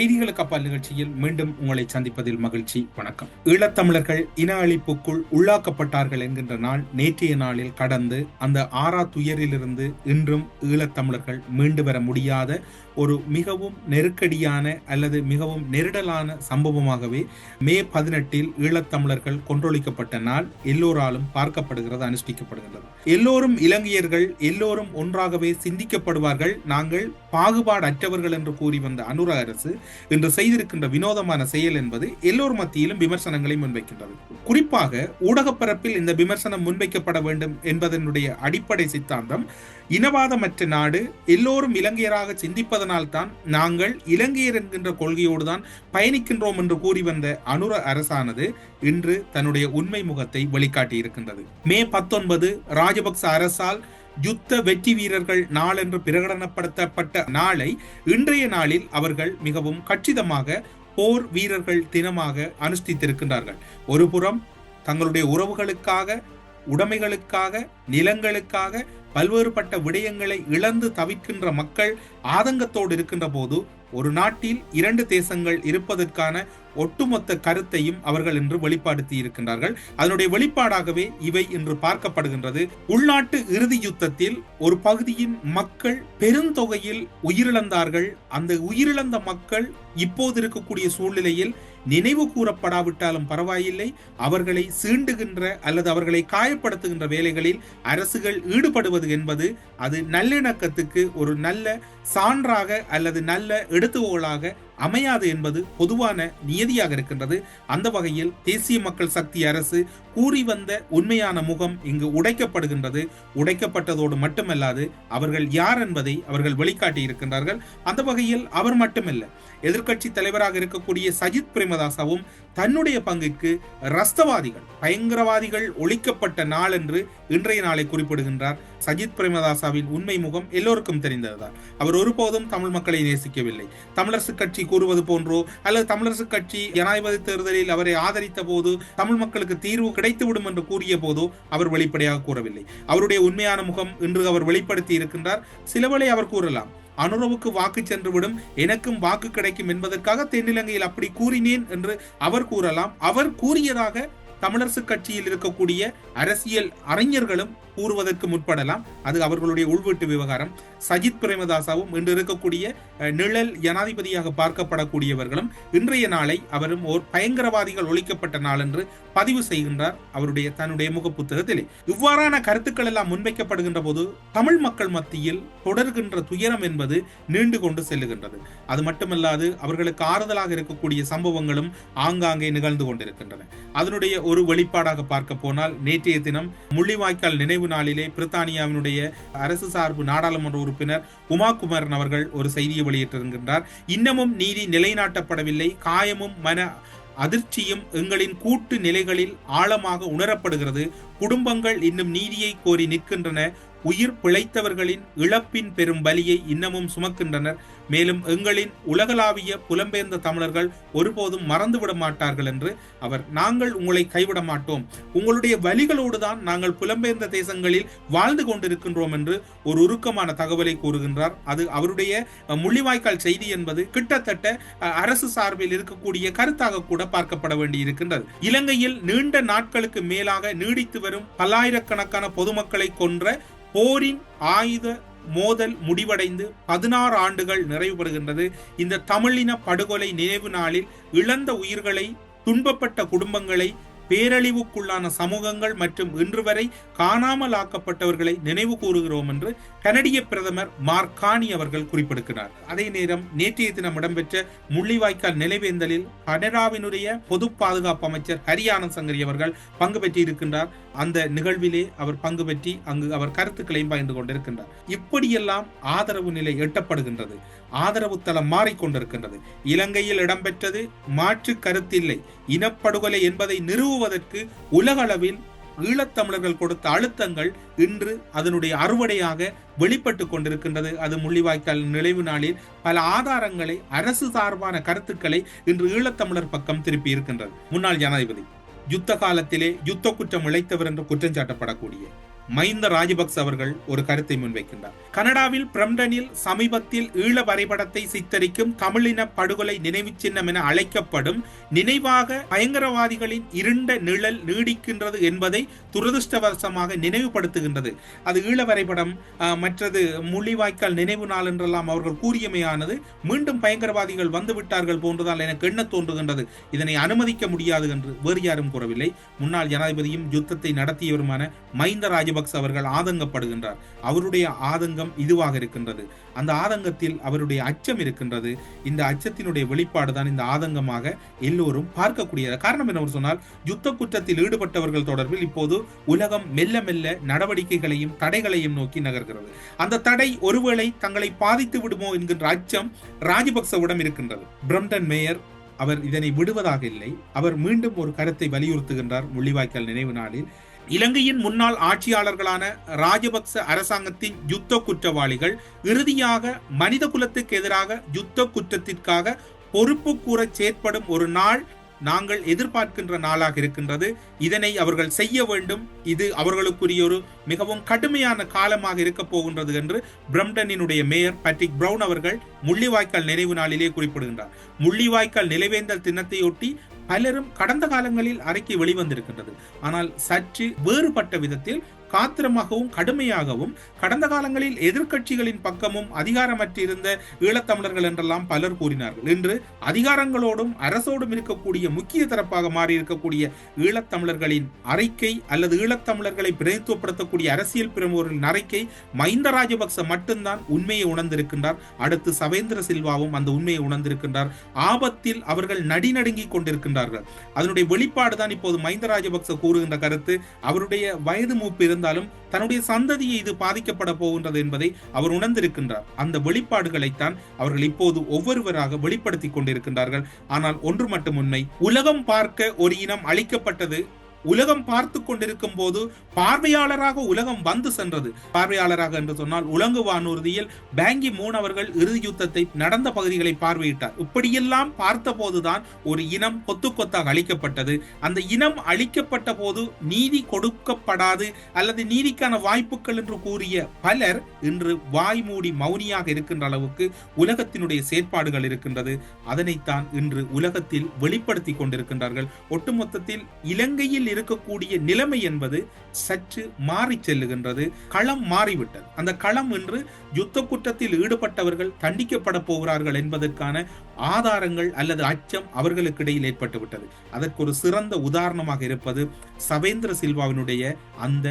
செய்திகளுக்கு அப்பால் நிகழ்ச்சியில் மீண்டும் உங்களை சந்திப்பதில் மகிழ்ச்சி. வணக்கம். ஈழத்தமிழர்கள் இன அழிப்புக்குள் உள்ளாக்கப்பட்டார்கள் என்கின்ற நாள் நேற்றைய நாளில் கடந்து அந்த ஆறா துயரிலிருந்து இன்றும் ஈழத்தமிழர்கள் மீண்டு வர முடியாத ஒரு மிகவும் நெருக்கடியான அல்லது மிகவும் நெருடலான சம்பவமாகவே மே பதினெட்டில் ஈழத்தமிழர்கள் கொன்றொழிக்கப்பட்ட நாள் எல்லோராலும் பார்க்கப்படுகிறது அனுஷ்டிக்கப்படுகின்றது. எல்லோரும் இலங்கையர்கள் எல்லோரும் ஒன்றாகவே சிந்திக்கப்படுவார்கள். நாங்கள் பாகுபாடு அற்றவர்கள் என்று கூறி வந்த அனுர அரசு இன்று செய்திருக்கின்ற வினோதமான செயல் என்பது எல்லோர் மத்தியிலும் விமர்சனங்களை முன்வைக்கின்றது. குறிப்பாக ஊடகப்பரப்பில் இந்த விமர்சனம் முன்வைக்கப்பட வேண்டும் என்பதனுடைய அடிப்படை சித்தாந்தம் இனவாதமற்ற நாடு எல்லோரும் இலங்கையராக சிந்திப்பதனால்தான் நாங்கள் இலங்கையர் என்கின்ற கொள்கையோடு தான் பயணிக்கின்றோம் என்று கூறி வந்த அனுர அரசானது இன்று தன்னுடைய உண்மை முகத்தை வெளிக்காட்டியிருக்கின்றது. மே பத்தொன்பது ராஜபக்ச அரசால் யுத்த வெற்றி வீரர்கள் நாள் என்று பிரகடனப்படுத்தப்பட்ட நாளை இன்றைய நாளில் அவர்கள் மிகவும் கச்சிதமாக போர் வீரர்கள் தினமாக அனுஷ்டித்திருக்கின்றார்கள். ஒருபுறம் தங்களுடைய உறவுகளுக்காக உடைமைகளுக்காக நிலங்களுக்காக பல்வேறுபட்ட விடயங்களை இழந்து தவிக்கின்ற மக்கள் ஆதங்கத்தோடு இருக்கின்ற போது ஒரு நாட்டில் இரண்டு தேசங்கள் இருப்பதற்கான ஒட்டுமொத்த கருத்தையும் அவர்கள் இன்று வெளிப்படுத்தி இருக்கின்றார்கள். அதனுடைய வெளிப்பாடாகவே இவை இன்று பார்க்கப்படுகின்றது. உள்நாட்டு இறுதி யுத்தத்தில் ஒரு பகுதியின் மக்கள் பெருந்தொகையில் உயிரிழந்தார்கள். அந்த உயிரிழந்த மக்கள் இப்போது இருக்கக்கூடிய சூழ்நிலையில் நினைவு கூறப்படாவிட்டாலும் பரவாயில்லை. அவர்களை சீண்டுகின்ற அல்லது அவர்களை காயப்படுத்துகின்ற வேலைகளில் அரசுகள் ஈடுபடுவது என்பது அது நல்லிணக்கத்துக்கு ஒரு நல்ல சான்றாக அல்லது நல்ல எடுத்துகோளாக அமையாது என்பது பொதுவான நியதியாக இருக்கின்றது. அந்த வகையில் தேசிய மக்கள் சக்தி அரசு கூறி வந்த உண்மையான முகம் இங்கு உடைக்கப்படுகின்றது. உடைக்கப்பட்டதோடு மட்டுமல்லாது அவர்கள் யார் என்பதை அவர்கள் வெளிக்காட்டி இருக்கின்றார்கள். அந்த வகையில் அவர் மட்டுமல்ல. எதிர்க்கட்சி தலைவராக இருக்கக்கூடிய சஜித் பிரேமதாசாவும் தன்னுடைய பங்குக்கு ரஸ்தவாதிகள் பயங்கரவாதிகள் ஒழிக்கப்பட்ட நாள் என்று இன்றைய நாளை குறிப்பிடுகின்றார். சஜித் பிரேமதாசாவின் உண்மை முகம் எல்லோருக்கும் தெரிந்ததுதான். அவர் ஒருபோதும் தமிழ் மக்களை நேசிக்கவில்லை. தமிழரசு கட்சி கூறுவது போன்றோ அல்லது தமிழரசு கட்சி ஜனாதிபதி தேர்தலில் அவரை ஆதரித்த போது தமிழ் மக்களுக்கு தீர்வு கிடைத்துவிடும் என்று கூறிய போதோ அவர் வெளிப்படையாக கூறவில்லை. அவருடைய உண்மையான முகம் இன்று அவர் வெளிப்படுத்தி இருக்கின்றார். சிலவளை அவர் கூறலாம் அனுரவுக்கு வாக்கு சென்றுவிடும் எனக்கும் வாக்கு கிடைக்கும் என்பதற்காக தென்னிலங்கையில் அப்படி கூறினேன் என்று அவர் கூறலாம். அவர் கூறியதாக தமிழரசு கட்சியில் இருக்கக்கூடிய அரசியல் அறிஞர்களும் கூறுவதற்கு முற்படலாம். அது அவர்களுடைய உள்வீட்டு விவகாரம். சஜித் பிரேமதாசாவும் இன்று இருக்கக்கூடிய நிழல் ஜனாதிபதியாக பார்க்கப்படக்கூடியவர்களும் இன்றைய நாளை அவரும் ஓர் பயங்கரவாதிகள் ஒழிக்கப்பட்ட நாள் என்று பதிவு செய்கின்றார் அவருடைய தன்னுடைய முக புத்தகத்திலே இவ்வாறான கருத்துக்கள் எல்லாம் முன்வைக்கப்படுகின்ற போது தமிழ் மக்கள் மத்தியில் தொடர்கின்ற துயரம் என்பது நீண்டு கொண்டு செல்லுகின்றது. அது மட்டுமல்லாது அவர்களுக்கு ஆறுதலாக இருக்கக்கூடிய சம்பவங்களும் ஆங்காங்கே நிகழ்ந்து கொண்டிருக்கின்றன. அதனுடைய ஒரு வெளிப்பாடாக பார்க்க போனால் நேற்றைய தினம் முள்ளிவாய்க்கால் நினைவு நாளிலே பிரித்தானியாவினுடைய அரசு சார்பு நாடாளுமன்ற உறுப்பினர் உமா குமரன் அவர்கள் ஒரு செய்தியை வெளியிட்டிருக்கின்றார். இன்னமும் நீதி நிலைநாட்டப்படவில்லை. காயமும் மன அதிர்ச்சியும் எங்களின் கூட்டு நிலைகளில் ஆழமாக உணரப்படுகிறது. குடும்பங்கள் இன்னும் நீதியை கோரி நிற்கின்றன. உயிர் பிழைத்தவர்களின் இழப்பின் பெரும் பலியை இன்னமும் சுமக்கின்றனர். மேலும் எங்களின் உலகளாவிய புலம்பெயர்ந்த தமிழர்கள் ஒருபோதும் மறந்துவிட மாட்டார்கள் என்று அவர் நாங்கள் உங்களை கைவிட மாட்டோம். உங்களுடைய வழிகளோடு தான் நாங்கள் புலம்பெயர்ந்த தேசங்களில் வாழ்ந்து கொண்டிருக்கின்றோம் என்று ஒரு உருக்கமான தகவலை கூறுகின்றார். அது அவருடைய முள்ளிவாய்க்கால் செய்தி என்பது கிட்டத்தட்ட அரசு சார்பில் இருக்கக்கூடிய கருத்தாக கூட பார்க்கப்பட வேண்டி இருக்கின்றது இலங்கையில் நீண்ட நாட்களுக்கு மேலாக நீடித்து வரும் பல்லாயிரக்கணக்கான பொதுமக்களை கொன்ற போரின் ஆயுத மோதல் முடிவடைந்து பதினாறு ஆண்டுகள் நிறைவு பெறுகின்றது. இந்த தமிழின படுகொலை நினைவு நாளில் இழந்த உயிர்களை துன்பப்பட்ட குடும்பங்களை பேரழிவுக்குள்ளான சமூகங்கள் மற்றும் இன்று வரை காணாமல் ஆக்கப்பட்டவர்களை நினைவு கூறுகிறோம் என்று கனடிய பிரதமர் மார்கானி அவர்கள் குறிப்பிடுகிறார். அதே நேரம் நேற்றைய தினம் இடம்பெற்ற முள்ளிவாய்க்கால் நிலைவேந்தலில் கனடாவினுடைய பொது பாதுகாப்பு அமைச்சர் ஹரியானந்த் சங்கரி அவர்கள் பங்கு பெற்றிருக்கின்றார். அந்த நிகழ்விலே அவர் பங்கு பெற்றி அங்கு அவர் கருத்துக்களையும் பகிர்ந்து கொண்டிருக்கின்றார். இப்படியெல்லாம் ஆதரவு நிலை எட்டப்படுகின்றது. ஆதரவு தளம் மாறிக்கொண்டிருக்கின்றது. இலங்கையில் இடம்பெற்றது மாற்று கருத்தில்லை. இனப்படுகொலை என்பதை நிறுவுவதற்கு உலகளவில் ஈழத்தமிழர்கள் கொடுத்த அழுத்தங்கள் இன்று அதனுடைய அறுவடையாக வெளிப்பட்டு கொண்டிருக்கின்றது. அது முள்ளிவாய்க்கால் நினைவு நாளில் பல ஆதாரங்களை அரசு சார்பான கருத்துக்களை இன்று ஈழத்தமிழர் பக்கம் திருப்பி இருக்கின்றது. முன்னாள் ஜனாதிபதி யுத்த காலத்திலே யுத்த குற்றம் இழைத்தவர் என்று குற்றம் சாட்டப்படக்கூடிய மஹிந்த ராஜபக்ச அவர்கள் ஒரு கருத்தை முன்வைக்கின்றார். கனடாவில் பிரம்டனில் சமீபத்தில் ஈழ வரைபடத்தை சித்தரிக்கும் தமிழின படுகொலை நினைவு சின்னம் என அழைக்கப்படும் நினைவாக பயங்கரவாதிகளின் இருண்ட நிழல் நீடிக்கின்றது என்பதை துரதிருஷ்டவசமாக நினைவுபடுத்துகின்றது. அது ஈழ வரைபடம் மற்றது முள்ளிவாய்க்கால் நினைவு நாள் என்றெல்லாம் அவர்கள் கூறியமையானது மீண்டும் பயங்கரவாதிகள் வந்து விட்டார்கள் போன்றதால் எனக்கு எண்ண தோன்றுகின்றது. இதனை அனுமதிக்க முடியாது என்று வேறு யாரும் கூறவில்லை. முன்னாள் ஜனாதிபதியும் யுத்தத்தை நடத்தியவருமான மஹிந்த ராஜபக்ச ஸ்டார்பக்ஸ் அவர்கள் ஆதங்கப்படுகின்றார். அவருடைய ஆதங்கம் இதுவாக இருக்கின்றது. அந்த ஆதங்கத்தில் அவருடைய அச்சம் இருக்கின்றது. இந்த அச்சத்தினுடைய வெளிப்பாடு தான் இந்த ஆதங்கமாக எல்லோரும் பார்க்கக்கூடியது. காரணம் என்ன சொன்னால் யுத்த குற்றத்தில் ஈடுபட்டவர்கள் தொடர்பில் இப்போது உலகம் மெல்ல மெல்ல நடவடிக்கைகளையும் தடைகளையும் நோக்கி நகர்கிறது. அந்த தடை ஒருவேளை தங்களை பாதித்து விடுமோ என்கின்ற அச்சம் ராஜபக்சவிடம் இருக்கின்றது. பிரம்டன் மேயர் அவர் இதனை விடுவதாக இல்லை. அவர் மீண்டும் ஒரு கருத்தை வலியுறுத்துகின்றார். முள்ளிவாய்க்கால் நினைவு நாளில் இலங்கையின் முன்னாள் ஆட்சியாளர்களான ராஜபக்ச அரசாங்கத்தின் யுத்த குற்றவாளிகள் இறுதியாக மனித குலத்துக்கு எதிராக யுத்த குற்றத்திற்காக பொறுப்பு கூற செயற்படும் ஒரு நாள் நாங்கள் எதிர்பார்க்கின்ற நாளாக இருக்கின்றது. இதனை அவர்கள் செய்ய வேண்டும். இது அவர்களுக்குரிய ஒரு மிகவும் கடுமையான காலமாக இருக்க போகின்றது என்று பிரம்டனினுடைய மேயர் பேட்ரிக் பிரவுன் அவர்கள் முள்ளிவாய்க்கால் நினைவு நாளிலே குறிப்பிடுகின்றார். முள்ளிவாய்க்கால் நிலைவேந்தல் தினத்தையொட்டி பலரும் கடந்த காலங்களில் அறிக்கை வெளிவந்திருக்கின்றது. ஆனால் சற்று வேறுபட்ட விதத்தில் காத்திரமாகவும் கடுமையாகவும் கடந்த காலங்களில் எதிர்க்கட்சிகளின் பக்கமும் அதிகாரமற்றிருந்த ஈழத்தமிழர்கள் என்றெல்லாம் பலர் கூறினார்கள். இன்று அதிகாரங்களோடும் அரசோடும் இருக்கக்கூடிய முக்கிய தரப்பாக மாறி இருக்கக்கூடிய ஈழத்தமிழர்களின் அறிக்கை அல்லது ஈழத்தமிழர்களை பிரதித்துவப்படுத்தக்கூடிய அரசியல் பிரமுகர்களின் அறிக்கை மஹிந்த ராஜபக்ச மட்டும்தான் உண்மையை உணர்ந்திருக்கின்றார். அடுத்து சவேந்திர சில்வாவும் அந்த உண்மையை உணர்ந்திருக்கின்றார். ஆபத்தில் அவர்கள் நடிநடுங்கிக் கொண்டிருக்கின்றார்கள். அதனுடைய வெளிப்பாடு தான் இப்போது மஹிந்த ராஜபக்ச கூறுகின்ற கருத்து. அவருடைய வயது மூப்பு இருந்தாலும் தன்னுடைய சந்ததியை இது பாதிக்கப்பட போகின்றது என்பதை அவர் உணர்ந்திருக்கின்றார். அந்த வெளிப்பாடுகளைத்தான் அவர்கள் இப்போது ஒவ்வொருவராக வெளிப்படுத்தி கொண்டிருக்கின்றார்கள். ஆனால் ஒன்று மட்டும் உண்மை. உலகம் பார்க்க ஒரு இனம் அளிக்கப்பட்டது உலகம் பார்த்து கொண்டிருக்கும் போது பார்வையாளராக உலகம் வந்து சென்றது. பார்வையாளராக என்று சொன்னால் உலங்கு வானூர்தியில் பேங்கி மூன் அவர்கள் இறுதி யுத்தத்தை நடந்த பகுதிகளை பார்வையிட்டார். இப்படியெல்லாம் பார்த்த போதுதான் ஒரு இனம் கொத்து கொத்தாக அளிக்கப்பட்டது அந்த இனம் அளிக்கப்பட்ட போது நீதி கொடுக்கப்படாது அல்லது நீதிக்கான வாய்ப்புகள் என்று கூறிய பலர் இன்று வாய் மூடி மௌனியாக இருக்கின்ற அளவுக்கு உலகத்தினுடைய செயற்பாடுகள் இருக்கின்றது. அதனைத்தான் இன்று உலகத்தில் வெளிப்படுத்தி கொண்டிருக்கின்றார்கள். ஒட்டுமொத்தத்தில் இலங்கையில் இருக்கக்கூடிய நிலைமை என்பது சற்று மாறி செல்லுகின்றது. களம் மாறிவிட்டது. அந்த களம் என்று யுத்த குற்றத்தில் ஈடுபட்டவர்கள் தண்டிக்கப்பட போகிறார்கள் என்பதற்கான ஆதாரங்கள் அல்லது அச்சம் அவர்களுக்கிடையில் இடையில் ஏற்பட்டுவிட்டது. அதற்கு ஒரு சிறந்த உதாரணமாக இருப்பது சவேந்திர சில்வாவினுடைய அந்த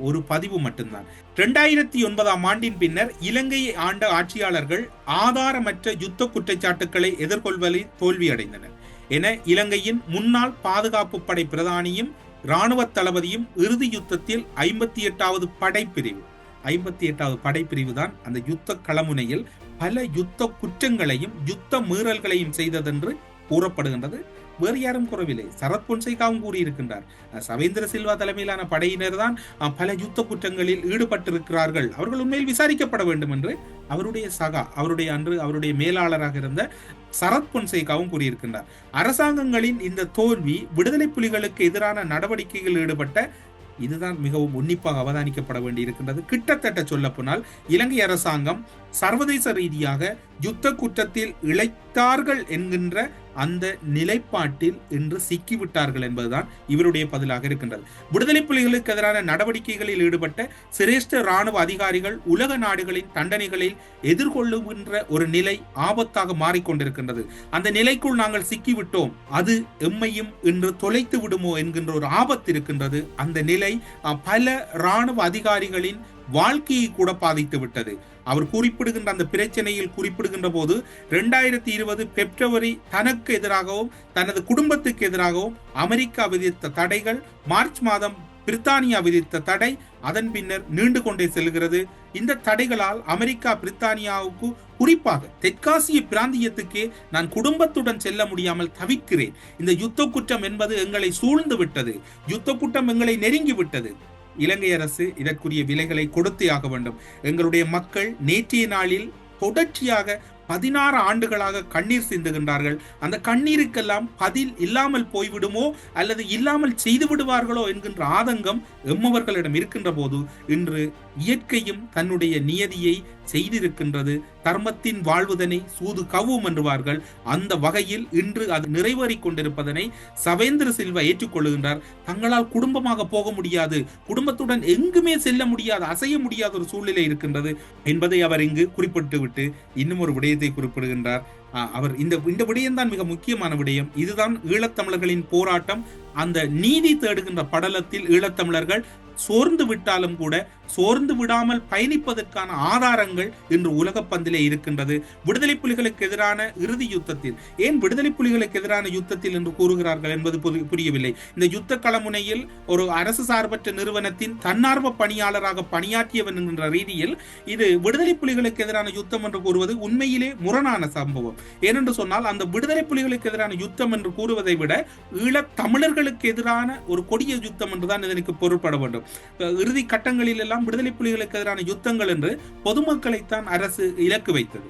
ஒரு பதிவு மட்டும்தான். இரண்டாயிரத்தி ஒன்பதாம் ஆண்டின் பின்னர் இலங்கையை ஆண்ட ஆட்சியாளர்கள் ஆதாரமற்ற யுத்த குற்றச்சாட்டுக்களை எதிர்கொள்வதில் தோல்வியடைந்தனர். என இலங்கையின் முன்னாள் பாதுகாப்பு படை பிரதானியும் இராணுவ தளபதியும் இறுதி யுத்தத்தில் ஐம்பத்தி எட்டாவது படைப்பிரிவு. ஐம்பத்தி எட்டாவது படைப்பிரிவு தான் அந்த யுத்த களமுனையில் பல யுத்த குற்றங்களையும் யுத்த மீறல்களையும் செய்ததென்று கூறப்படுகின்றது. வேறு யாரும் கூறவில்லை. சரத் பொன்சேகாவும் கூறியிருக்கின்றார். சவேந்திர சில்வா தலைமையிலான படையினர் தான் பல யுத்த குற்றங்களில் ஈடுபட்டிருக்கிறார்கள். அவர்கள் உண்மையில் விசாரிக்கப்பட வேண்டும் என்று அவருடைய சகா அவருடைய அன்று அவருடைய மேலாளராக இருந்த சரத் பொன்சேகாவும் கூறியிருக்கின்றார். அரசாங்கங்களின் இந்த தோல்வி விடுதலை புலிகளுக்கு எதிரான நடவடிக்கைகள் ஈடுபட்ட இதுதான் மிகவும் உன்னிப்பாக அவதானிக்கப்பட வேண்டியிருக்கின்றது. கிட்டத்தட்ட சொல்லப்போனால் இலங்கை அரசாங்கம் சர்வதேச ரீதியாக யுத்த குற்றத்தில் இழைத்தார்கள் என்கின்ற அந்த நிலைப்பாட்டில் இன்று சிக்கிவிட்டார்கள் என்பதுதான் இவருடைய பதிலாக இருக்கின்றது. விடுதலை புலிகளுக்கு எதிரான நடவடிக்கைகளில் ஈடுபட்ட சிரேஷ்ட ராணுவ அதிகாரிகள் உலக நாடுகளின் தண்டனைகளில் எதிர்கொள்ளுகின்ற ஒரு நிலை ஆபத்தாக மாறிக்கொண்டிருக்கின்றது. அந்த நிலைக்குள் நாங்கள் சிக்கிவிட்டோம். அது எம்மையும் இன்று தொலைத்து விடுமோ என்கின்ற ஒரு ஆபத்து இருக்கின்றது. அந்த நிலை பல ராணுவ அதிகாரிகளின் வாழ்க்கையை கூட பாதித்து விட்டது. அவர் குறிப்பிடுகின்ற அந்த பிரச்சனையில் குறிப்பிடுகின்ற போது ரெண்டாயிரத்தி இருபது பிப்ரவரி தனக்கு எதிராகவும் தனது குடும்பத்துக்கு எதிராகவும் அமெரிக்கா விதித்த தடைகள் மார்ச் மாதம் பிரித்தானியா விதித்த தடை அதன் பின்னர் நீண்டு கொண்டே செல்கிறது. இந்த தடைகளால் அமெரிக்கா பிரித்தானியாவுக்கு குறிப்பாக தெற்காசிய பிராந்தியத்துக்கே நான் குடும்பத்துடன் செல்ல முடியாமல் தவிக்கிறேன். இந்த யுத்த குற்றம் என்பது எங்களை சூழ்ந்து விட்டது. யுத்த குற்றம் எங்களை நெருங்கி விட்டது. இலங்கை அரசு இதற்குரிய விலைகளை கொடுத்தே ஆக வேண்டும். எங்களுடைய மக்கள் நேற்றைய நாளில் தொடர்ச்சியாக பதினாறு ஆண்டுகளாக கண்ணீர் சிந்துகின்றார்கள். அந்த கண்ணீருக்கெல்லாம் பதில் இல்லாமல் போய்விடுமோ அல்லது இல்லாமல் செய்து விடுவார்களோ என்கின்ற ஆதங்கம் எம்மவர்களிடம் இருக்கின்ற போது இன்று இயற்கையும் தன்னுடைய நியதியை செய்திருக்கின்றது. தர்மத்தின் வாழ்வுதனை சூது கவ்வும் என்றுவார்கள். அந்த வகையில் இன்று அது நிறைவேறி கொண்டிருப்பதனை சவேந்திர சில்வா ஏற்றுக்கொள்ளுகின்றார். தங்களால் குடும்பமாக போக முடியாது. குடும்பத்துடன் எங்குமே செல்ல முடியாது. அசைய முடியாத ஒரு சூழ்நிலை இருக்கின்றது என்பதை அவர் இங்கு குறிப்பிட்டுவிட்டு இன்னும் ஒரு விடயத்தை குறிப்பிடுகின்றார். அவர் இந்த இந்த விடயம்தான் மிக முக்கியமான விடயம். இதுதான் ஈழத்தமிழர்களின் போராட்டம். அந்த நீதி தேடுகின்ற படலத்தில் ஈழத்தமிழர்கள் சோர்ந்து விட்டாலும் கூட சோர்ந்து விடாமல் பயணிப்பதற்கான ஆதாரங்கள் இன்று உலக பந்திலே இருக்கின்றது. விடுதலை புலிகளுக்கு எதிரான இறுதி யுத்தத்தில் ஏன் விடுதலை புலிகளுக்கு எதிரான யுத்தத்தில் என்று கூறுகிறார்கள் என்பது புரியவில்லை. இந்த யுத்த களமுனையில் ஒரு அரசு சார்பற்ற நிறுவனத்தின் தன்னார்வ பணியாளராக பணியாற்றியவன் என்கின்ற ரீதியில் இது விடுதலை புலிகளுக்கு எதிரான யுத்தம் என்று கூறுவது உண்மையிலே முரணான சம்பவம். ஏனென்று சொன்னால் அந்த விடுதலை புலிகளுக்கு எதிரான யுத்தம் என்று கூறுவதை விட ஈழத் தமிழர்களுக்கு எதிரான ஒரு கொடிய யுத்தம் என்றுதான் இதற்கு பொருட்பட வேண்டும். இறுதி கட்டங்களில் எல்லாம் விடுதலை புலிகளுக்கு எதிரான யுத்தங்கள் என்று பொதுமக்களைத்தான் அரசு இலக்கு வைத்தது.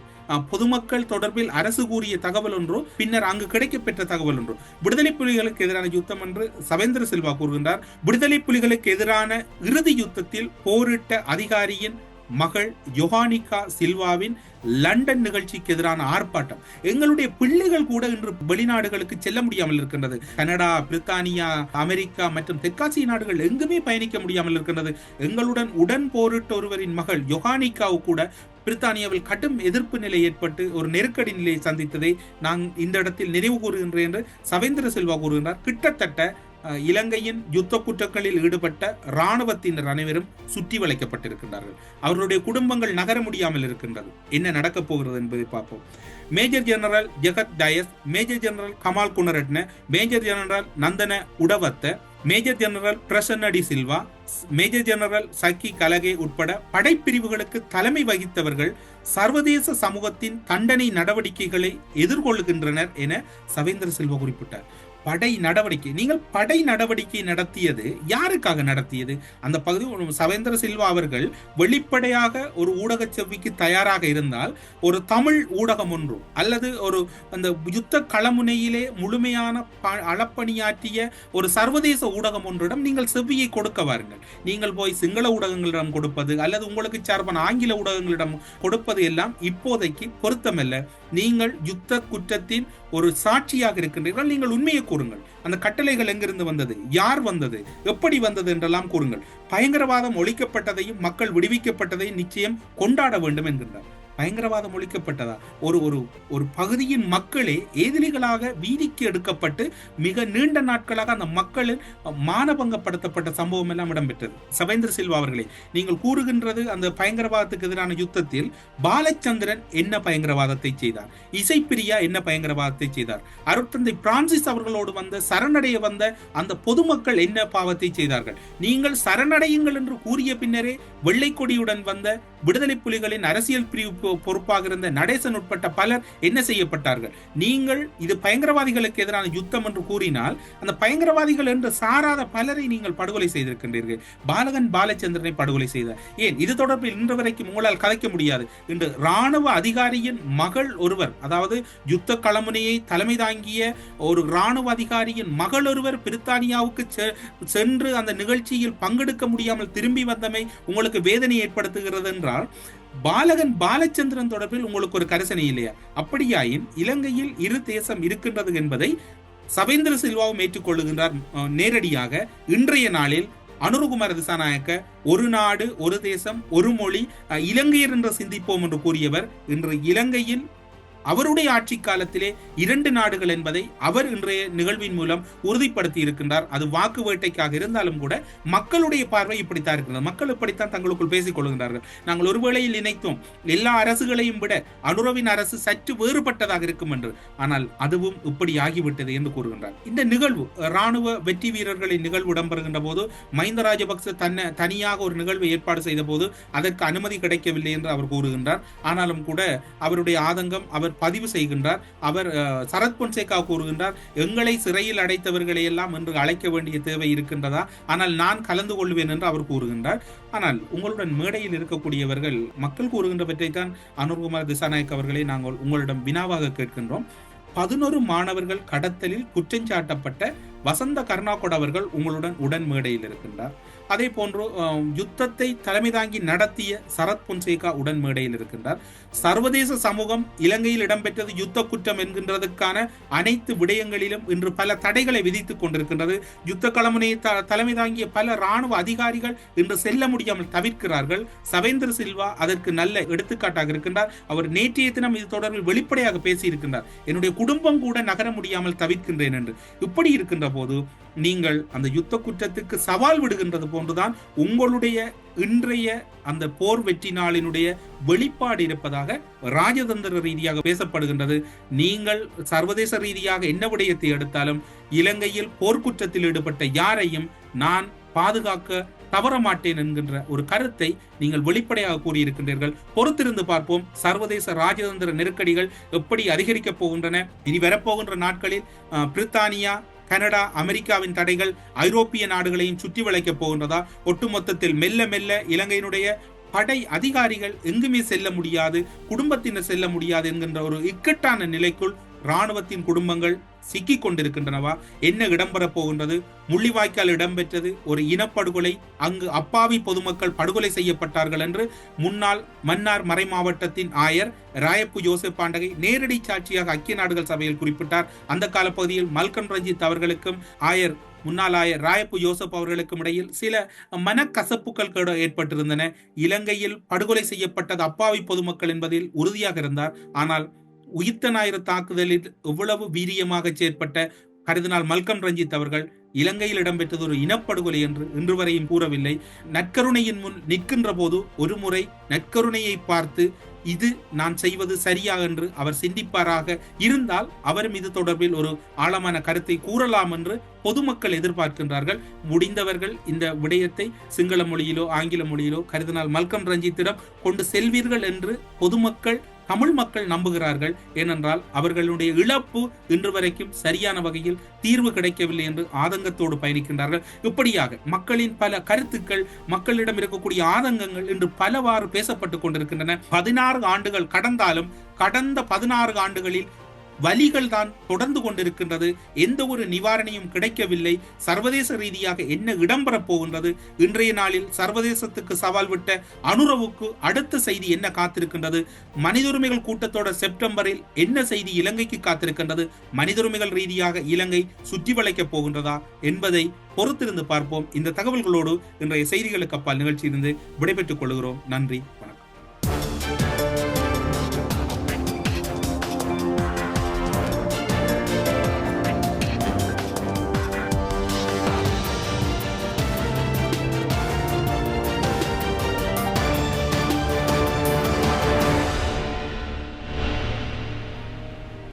பொதுமக்கள் தொடர்பில் அரசு கூறிய தகவல் ஒன்றோ பின்னர் அங்கு கிடைக்கப்பெற்ற தகவல் ஒன்றோ. விடுதலை புலிகளுக்கு எதிரான யுத்தம் என்று சவேந்திர சில்வா கூறுகின்றார். விடுதலை புலிகளுக்கு எதிரான இறுதி யுத்தத்தில் போரிட்ட அதிகாரியின் மகள் யோகானிகா சில்வாவின் லண்டன் நிகழ்ச்சிக்கு எதிரான ஆர்ப்பாட்டம். எங்களுடைய பிள்ளைகள் கூட இன்று வெளிநாடுகளுக்கு செல்ல முடியாமல் இருக்கின்றது. கனடா பிரித்தானியா அமெரிக்கா மற்றும் தெற்காசிய நாடுகள் எங்குமே பயணிக்க முடியாமல் இருக்கின்றது. எங்களுடன் உடன் போரிட்ட ஒருவரின் மகள் யோகானிகாவு கூட பிரித்தானியாவில் கடும் எதிர்ப்பு நிலை ஏற்பட்டு ஒரு நெருக்கடி நிலையை சந்தித்ததை நான் இந்த இடத்தில் நினைவு கூறுகின்றேன் என்று சவேந்திர சில்வா கூறுகின்றார். கிட்டத்தட்ட இலங்கையின் யுத்த குற்றங்களில் ஈடுபட்ட இராணுவத்தினர் அனைவரும் சுற்றி வளைக்கப்பட்டிருக்கின்றார்கள். அவர்களுடைய குடும்பங்கள் நகர முடியாமல் இருக்கின்றது. என்ன நடக்கப் போகிறது என்பதை பார்ப்போம். Major general Jagath Dias major general Kamal Gunaratne major general Nandana Udawatta major general Prasanna de Silva major general Chagi Gallage உட்பட படைப்பிரிவுகளுக்கு தலைமை வகித்தவர்கள் சர்வதேச சமூகத்தின் தண்டனை நடவடிக்கைகளை எதிர்கொள்கின்றனர் என சவேந்திர சில்வா குறிப்பிட்டார். படை நடவடிக்கை. நீங்கள் படை நடவடிக்கை நடத்தியது யாருக்காக நடத்தியது? அந்த பகுதி சவேந்திர சில்வா அவர்கள் வெளிப்படையாக ஒரு ஊடக செவ்விக்கு தயாராக இருந்தால் ஒரு தமிழ் ஊடகம் ஒன்று அல்லது ஒரு அந்த யுத்த களமுனையிலே முழுமையான ப- அளப்பணியாற்றிய ஒரு சர்வதேச ஊடகம் ஒன்றிடம் நீங்கள் செவ்வியை கொடுக்க வாருங்கள். நீங்கள் போய் சிங்கள ஊடகங்களிடம் கொடுப்பது அல்லது உங்களுக்கு சார்பான ஆங்கில ஊடகங்களிடம் கொடுப்பது எல்லாம் இப்போதைக்கு பொருத்தமல்ல. நீங்கள் யுத்த குற்றத்தின் ஒரு சாட்சியாக இருக்கின்றீர்கள். நீங்கள் உண்மையை கூறுங்கள். அந்த கட்டளைகள் எங்கிருந்து வந்தது? யார் வந்தது? எப்படி வந்தது என்றெல்லாம் கூறுங்கள். பயங்கரவாதம் ஒழிக்கப்பட்டதையும் மக்கள் விடுவிக்கப்பட்டதையும் நிச்சயம் கொண்டாட வேண்டும் என்கின்றார். பயங்கரவாதம் ஒழிக்கப்பட்டதா? ஒரு ஒரு ஒரு பகுதியின் மக்களே எதிரிகளாக வீதிக்கு எடுக்கப்பட்டு மிக நீண்ட நாட்களாக அந்த மக்களின் மானபங்கப்படுத்தப்பட்ட சம்பவம் எல்லாம் இடம்பெற்றது. சவேந்திர சில்வா அவர்களே நீங்கள் கூறுகின்றது அந்த பயங்கரவாதத்துக்கு எதிரான யுத்தத்தில் பாலச்சந்திரன் என்ன பயங்கரவாதத்தை செய்தார்? இசைப்பிரியா என்ன பயங்கரவாதத்தை செய்தார்? அருட்தந்தை பிரான்சிஸ் அவர்களோடு வந்த சரணடைய வந்த அந்த பொதுமக்கள் என்ன பாவத்தை செய்தார்கள்? நீங்கள் சரணடையுங்கள் என்று கூறிய பின்னரே வெள்ளை கொடியுடன் வந்த விடுதலை புலிகளின் அரசியல் பிரிவு பொறுப்பாக இருந்த நடேசன் உட்பட்ட பலர் என்ன செய்யப்பட்டார்கள்? நீங்கள் இது பயங்கரவாதிகளுக்கு எதிரான யுத்தம் என்று கூறினால் அந்த பயங்கரவாதிகள் என்று சாராத பலரை நீங்கள் படுகொலை செய்திருக்கின்றீர்கள். பாலகன் பாலச்சந்திரனை படுகொலை செய்தார். ஏன்? இது தொடர்பில் இன்று வரைக்கும் உங்களால் கதைக்க முடியாது. இன்று ராணுவ அதிகாரியின் மகள் ஒருவர் அதாவது யுத்த களமுனையை தலைமை தாங்கிய ஒரு ராணுவ அதிகாரியின் மகள் ஒருவர் பிரித்தானியாவுக்கு செ- சென்று அந்த நிகழ்ச்சியில் பங்கெடுக்க முடியாமல் திரும்பி வந்தமை உங்களுக்கு வேதனை ஏற்படுத்துகிறது என்றால் பாலகன் பாலச்சந்திரன் தொடர்பில் உங்களுக்கு ஒரு கரிசனை இல்லையா? அப்படியாயின் இலங்கையில் இரு தேசம் இருக்கின்றது என்பதை சவேந்திர சில்வாவும் ஏற்றுக்கொள்ளுகின்றார். நேரடியாக இன்றைய நாளில் அனுருகுமார திசாநாயக்க ஒரு நாடு ஒரு தேசம் ஒரு மொழி இலங்கையர் என்று சிந்திப்போம் என்று கூறியவர் இன்று இலங்கையில் அவருடைய ஆட்சி காலத்திலே இரண்டு நாடுகள் என்பதை அவர் இன்றைய நிகழ்வின் மூலம் உறுதிப்படுத்தி இருக்கின்றார். அது வாக்கு வேட்டைக்காக இருந்தாலும் கூட மக்களுடைய பார்வை இப்படித்தான் இருக்கிறது மக்கள் இப்படித்தான் தங்களுக்குள் பேசிக் கொள்கின்றார்கள். நாங்கள் ஒருவேளையில் நினைத்தோம் எல்லா அரசுகளையும் விட அனுரவின் அரசு சற்று வேறுபட்டதாக இருக்கும் என்று. ஆனால் அதுவும் இப்படி ஆகிவிட்டது என்று கூறுகின்றார். இந்த நிகழ்வு ராணுவ வெற்றி வீரர்களின் நிகழ்வு இடம்பெறுகின்ற போது மஹிந்த ராஜபக்ச தன்னை தனியாக ஒரு நிகழ்வு ஏற்பாடு செய்த போது அதற்கு அனுமதி கிடைக்கவில்லை என்று அவர் கூறுகின்றார். ஆனாலும் கூட அவருடைய ஆதங்கம் அவர் அவர் பதிவு செய்கின்றார். அவர் சரத் பொன்சேகா கூறுகின்றார் எங்களை சிறையில் அடைத்தவர்களை எல்லாம் என்று அழைக்க வேண்டிய தேவை இருக்கின்றதா? ஆனால் நான் கலந்து கொள்வேன் என்று அவர் கூறுகின்றார். ஆனால் உங்களுடன் மேடையில் இருக்கக்கூடியவர்கள் மக்கள் கூறுகின்றவற்றை தான் அனுர்குமார் திசாநாயக் அவர்களை நாங்கள் உங்களிடம் வினாவாக கேட்கின்றோம். பதினொரு மாணவர்கள் கடத்தலில் குற்றஞ்சாட்டப்பட்ட வசந்த கருணாகொட அவர்கள் உங்களுடன் உடன் மேடையில் இருக்கின்றார். அதே போன்று யுத்தத்தை தலைமை தாங்கி நடத்திய சரத் பொன்சேகா உடன் மேடையில் இருக்கின்றார். சர்வதேச சமூகம் இலங்கையில் இடம்பெற்றது யுத்த குற்றம் என்கின்றதற்கான அனைத்து விடயங்களிலும் இன்று பல தடைகளை விதித்துக் கொண்டிருக்கின்றது. யுத்த களமுனையை த- தலைமை தாங்கிய பல ராணுவ அதிகாரிகள் இன்று செல்ல முடியாமல் தவிர்க்கிறார்கள். சவேந்திர சில்வா அதற்கு நல்ல எடுத்துக்காட்டாக இருக்கின்றார். அவர் நேற்றைய தினம் இது தொடர்பில் வெளிப்படையாக பேசியிருக்கின்றார். என்னுடைய குடும்பம் கூட நகர முடியாமல் தவிர்க்கின்றேன் என்று. இப்படி இருக்கின்ற போது நீங்கள் அந்த யுத்த குற்றத்துக்கு சவால் விடுகின்றது போல் போன்றுதான் உங்களுடைய இன்றைய அந்த போர் வெற்றி நாளினுடைய வெளிப்பாடு இருப்பதாக ராஜதந்திர ரீதியாக பேசப்படுகின்றது. நீங்கள் சர்வதேச ரீதியாக என்ன விடயத்தை எடுத்தாலும் இலங்கையில் போர்க்குற்றத்தில் ஈடுபட்ட யாரையும் நான் பாதுகாக்க தவற மாட்டேன் என்கின்ற ஒரு கருத்தை நீங்கள் வெளிப்படையாக கூறியிருக்கின்றீர்கள். பொறுத்திருந்து பார்ப்போம். சர்வதேச ராஜதந்திர நெருக்கடிகள் எப்படி அதிகரிக்கப் போகின்றன? இனி வரப்போகின்ற நாட்களில் பிரித்தானியா கனடா அமெரிக்காவின் தடைகள் ஐரோப்பிய நாடுகளையும் சுற்றி வளைக்கப் போகின்றதா? ஒட்டுமொத்தத்தில் மெல்ல மெல்ல இலங்கையினுடைய படை அதிகாரிகள் எங்குமே செல்ல முடியாது குடும்பத்தினர் செல்ல முடியாது என்கின்ற ஒரு இக்கட்டான நிலைக்குள் இராணுவத்தின் குடும்பங்கள் சிக்கி கொண்டிருக்கின்றனவா என்ன இடம்பெறப் போகின்றது முள்ளிவாய்க்கால் இடம்பெற்றது. ஒரு இனப்படுகொலை அங்கு அப்பாவி பொதுமக்கள் படுகொலை செய்யப்பட்டார்கள் என்று முன்னாள் மன்னார் மறை மாவட்டத்தின் ஆயர் ராயப்பு ஜோசப் பாண்டகை நேரடி சாட்சியாக ஐக்கிய நாடுகள் சபையில் குறிப்பிட்டார். அந்த காலப்பகுதியில் மல்கன் ரஞ்சித் அவர்களுக்கும் ஆயர் முன்னாள் ஆயர் ராயப்பு யோசப் அவர்களுக்கும் இடையில் சில மனக்கசப்புகள் கூட ஏற்பட்டிருந்தன. இலங்கையில் படுகொலை செய்யப்பட்டது அப்பாவி பொதுமக்கள் என்பதில் உறுதியாக இருந்தார். ஆனால் உயிர்த்த ஞாயிறு தாக்குதலில் எவ்வளவு வீரியமாக செயற்பட்ட கருதினால் மல்கம் ரஞ்சித் அவர்கள் இலங்கையில் இடம்பெற்றது ஒரு இனப்படுகொலை என்று இன்று வரையும் கூறவில்லை. நற்கருணையின் முன் நிற்கின்ற போது ஒரு முறை நற்கருணையை பார்த்து இது நான் செய்வது சரியா? என்று அவர் சிந்திப்பாராக. இருந்தால் அவரும் இது தொடர்பில் ஒரு ஆழமான கருத்தை கூறலாம் என்று பொதுமக்கள் எதிர்பார்க்கின்றார்கள். முடிந்தவர்கள் இந்த விடயத்தை சிங்கள மொழியிலோ ஆங்கில மொழியிலோ கருதினால் மல்கம் ரஞ்சித்திடம் கொண்டு செல்வீர்கள் என்று பொதுமக்கள் தமிழ் மக்கள் நம்புகிறார்கள். ஏனென்றால் அவர்களுடைய இழப்பு இன்று வரைக்கும் சரியான வகையில் தீர்வு கிடைக்கவில்லை என்று ஆதங்கத்தோடு பயணிக்கின்றார்கள். இப்படியாக மக்களின் பல கருத்துக்கள் மக்களிடம் இருக்கக்கூடிய ஆதங்கங்கள் இன்று பலவாறு பேசப்பட்டுக் கொண்டிருக்கின்றன. பதினாறு ஆண்டுகள் கடந்தாலும் கடந்த பதினாறு ஆண்டுகளில் வலிகள் தான் தொடர்ந்து கொண்டிருக்கின்றது. எந்த ஒரு நிவாரணையும் கிடைக்கவில்லை. சர்வதேச ரீதியாக என்ன இடம்பெறப் போகின்றது? இன்றைய நாளில் சர்வதேசத்துக்கு சவால் விட்ட அனுரவுக்கு அடுத்த செய்தி என்ன காத்திருக்கின்றது? மனித உரிமைகள் கூட்டத்தோட செப்டம்பரில் என்ன செய்தி இலங்கைக்கு காத்திருக்கின்றது? மனித உரிமைகள் ரீதியாக இலங்கை சுற்றி வளைக்கப் போகின்றதா என்பதை பொறுத்திருந்து பார்ப்போம். இந்த தகவல்களோடு இன்றைய செய்திகளுக்கு அப்பால் நிகழ்ச்சியிலிருந்து விடைபெற்றுக் கொள்கிறோம். நன்றி.